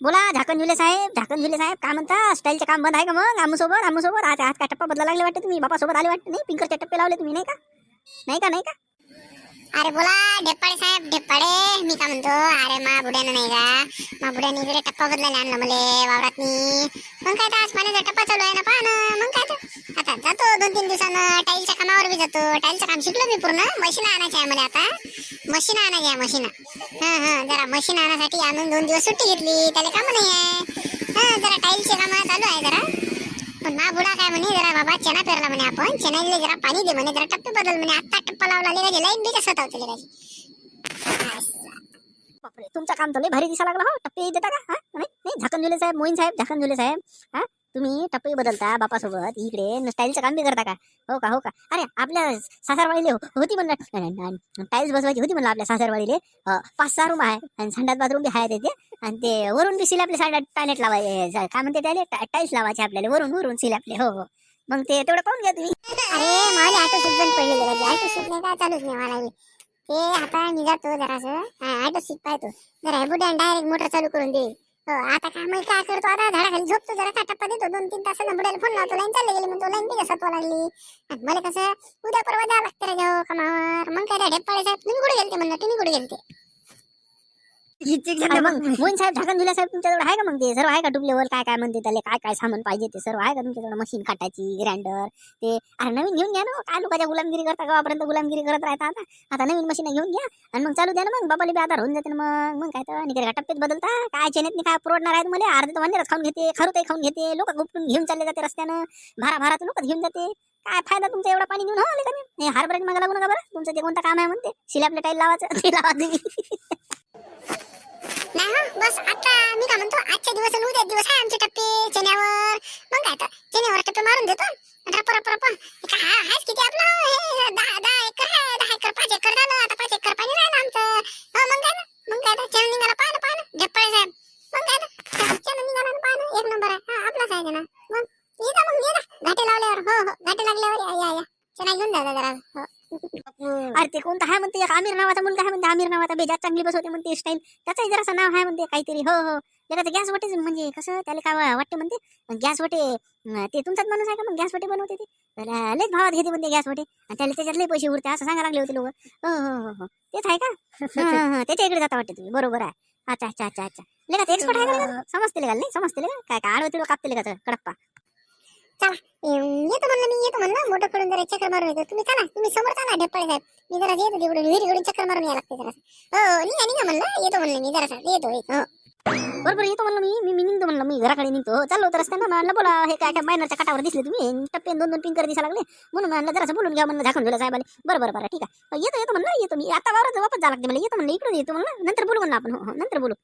बोला झाकण झुले साहेब झाकण झुले साहेब काय म्हणता? स्टाईलचे काम बंद आहे का मग? आमूसोबत सोबत सोबत आज आज काय टप्पा बदला लागले वाटते तुम्ही? बापा सोबत आले वाटते नाही? पिंकरचे टप्पे लावले तुम्ही नाही का? नाही का नाही का? अरे बोला ढेपाडे साहेब ढेपाडे मी काय म्हणतो? अरे मा बुड्यानं नाही का? मा बुड्याने इकडे टप्पा बदलायला आणला मले वावरातनी. मग काय आज पाण्याचा टप्पा चालू आहे ना पहा ना मग काय दोन तीन दिवसानं टाईलच्या कामावर बी जातो. टाईलचं काम शिकलो मी पूर्ण. मशीन आणायची आहे मला आता. मशीन आणायची आहे मशीन. हा हा. जरा मशीन आणण्यासाठी आणून दोन दिवस सुट्टी घेतली. त्याला काम नाही आहे. हा जरा टाईलचे कामं चालू आहे जरा. पण मा बुडा काय म्हणे जरा बाबा चना पेरला म्हणे आपण. चनाईले जरा पाणी दे म्हणे. जरा टप्पे बदल म्हणे. आता टप्पा लावला लेगाची लाईन बी कसं होते लेगाची बापरे तुमचं काम तर लय भारी दिसा लागला हो. टप्पे देता का? हा नाही नाही. झाकण झुले साहेब मोईन साहेब झाकण झुले साहेब. हा? तुम्ही टप्पे बदलता बापासोबत इकडे स्टाईलचं काम बी करता का? हो का हो का? अरे आपल्या सासरवाडीले हो- होती म्हणलं टाईल्स बसवायची होती म्हणलं आपल्या सासरवाडीले. पाच सहा रूम आहे आणि संडास बाथरूम बी आहे तिथे आणि ते वरून बी सिल आपले साडा टॉयलेट लावायचे. काय म्हणते त्याले? टाईल्स लावायचे आपल्याला वरून वरून सिल आपले. हो हो. मग ते तेवढं पाहून घ्या तुम्ही. अरे मला ऑटो सीट पण पडलेली पाहिजे ऑटो सीट नाही काय चालूच नाही मला ते आता मी जातो जरासं. ऑटो सीट पाहतो. जरा डायरेक्ट मोटर चालू करून दे हो, आता काय मग काय करतो? आता झाडाखाली झोपतो जरा टप्पा देतो? दोन तीन तासानं बुड्याला फोन लावतो लाईन चालली गेली म्हणतो लाईन बी सत्वा लागली. मला कसं उद्या परवा द्यावं लागतं रे जाऊ कामावर. मग काय ढेप्पाळे साहेब तुम्ही कुठे गेलते म्हणलं? तुम्ही कुठे गेलते? मोहन साहेब झाकण साहेब तुमच्याजवळ आहे का मग ते? सर्व आहे का डुप्लेवर काय काय म्हणते त्याला? काय काय सामान पाहिजे ते? सर्व आहे का तुमच्याजवळ मशीन काटायची ग्राइंडर ते? अरे नवीन घेऊन घ्या ना काय लोकांच्या गुलामगिरी करता गावापर्यंत गुलामगिरी करत राहता आता. आता नवीन मशीन घेऊन घ्या. आणि मग चालू द्या ना मग. बाबाला बी आधार होऊन जाते ना मग. मग काय तर? आणि काय टप्प्यात बदलता? काय चेनेत काय पुरवणार आहेत मला? अर्धे तर मंदिरात खाऊन घेते खरं खाऊन घेते. लोक गुपटून घेऊन चालले जाते रस्त्यानं. भारा भारात लोक घेऊन जाते. काय फायदा तुमचा एवढा पाणी घेऊन? हो का नाही? हार्बरेट मागा लागू नका बरं. तुमचं ते कोणतं काम आहे म्हणते? सिलापले टाईल लावायचं. ते लावा तुम्ही. हो बस आता मी काय म्हणतो आजच्या दिवस आणि उद्या दिवस आहे आमचे टप्पे चेन्यावर मग काय तर चेन्यावर टप्पे मारून देतो. रप रप रप हा हाच किती आपलं हे दहा दहा एकर आहे दहा एकर पाच एकर झालं आता पाच एकर पाणी राहिलं आमचं. हो मग काय ना मग काय तर चरण निघाला पाहा ना पाहा ना झप्पळे साहेब. मग काय ना चरण निघाला ना पाहा एक नंबर आहे. हा आपलाच आहे ना. मग ये जा मग ये जा. घाटे लावल्यावर हो हो घाटे लागल्यावर या या या. चना घेऊन जा जरा. हो. ते कोणतं आहे म्हणते एक आमिर नावाचा मुलगा आहे म्हणते आमिर नावाचा बेजात चांगली बसवते म्हणते स्टाईल. त्याचंही जरासं नाव आहे म्हणते काहीतरी. हो हो. त्याचं गॅस वटेच म्हणजे कसं त्याला काय वाटते म्हणते? गॅस वटे ते तुमचाच माणूस आहे का मग? गॅस वटे बनवते ते? लयच भावात घेते म्हणते गॅस वटे आणि त्याला त्याच्यात लय पैसे उरते असं सांगा लागले होते लोक. हो हो हो हो. तेच आहे का? त्याच्या इकडे जाता वाटते तुम्ही. बरोबर आहे. अच्छा अच्छा अच्छा अच्छा. लेगा एक्सपर्ट आहे का? समजते लेगा नाही समजते लेका काय काय आडवं तिडवं कापते लेका कडप्पा. चला. येतो म्हणलं मी येतो म्हणलं. मोठं कडून जरा चक्कर मारून येतो. तुम्ही चला. तुम्ही समोर चला ढप्पळे साहेब. मी जरा येतो तिकडून. विहिरीकडून चक्कर मारून या लागते जरा हो निघा निघा म्हणलं. येतो म्हणलं मी जरा येतो येतो. हो. बरोबर येतो म्हणलं मी. मी मी निघतो म्हणलं. मी घराकडे निघतो. हो, चाललो तर रस्त्यानं. म्हणलं बोला हे काय काय मायनरच्या काटावर दिसले तुम्ही? टप्पे दोन दोन पिंकर दिसा लागले. म्हणून म्हणलं जरासं बोलून घ्या म्हणलं झाकून दिलं साहेबाले. बरं बरं बरं. ठीक आहे. हो, येतो येतो म्हणलं. येतो मी. आता वावरात वापस जा लागते मला येतो म्हणलं इकडून येतो म्हणलं. नंतर बोलू म्हणलं आपण. हो, हो नंतर बोलू.